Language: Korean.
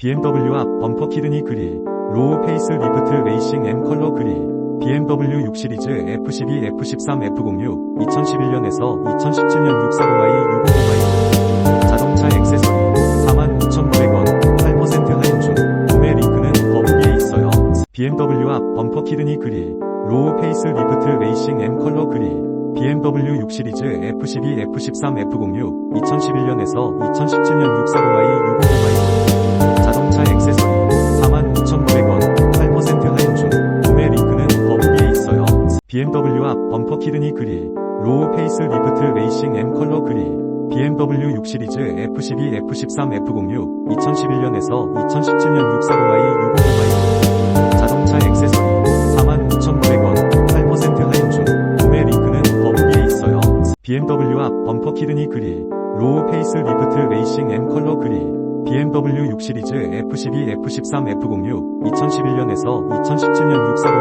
BMW 앞 범퍼 키드니 그릴, 로우 페이스 리프트 레이싱 M 컬러 그릴, BMW 6 시리즈 F12, F13, F06, 2011년에서 2017년 640i, 650i, 자동차 액세서리, 45,900원, 8% 할인 중, 구매 링크는 더보기에 있어요. BMW 앞 범퍼 키드니 그릴, 로우 페이스 리프트 레이싱 M 컬러 그릴, BMW 6 시리즈 F12, F13, F06, 2011년에서 2017년 640i, BMW 앞 범퍼 키드니 그릴 로우 페이스 리프트 레이싱 M 컬러 그릴 BMW 6 시리즈 F12, F13, F06 2011년에서 2017년 640i, 650i 자동차 액세서리 45,900원 8% 할인 중 구매 링크는 더보기에 있어요. BMW 앞 범퍼 키드니 그릴 로우 페이스 리프트 레이싱 M 컬러 그릴 BMW 6 시리즈 F12, F13, F06 2011년에서 2017년 640i, 650i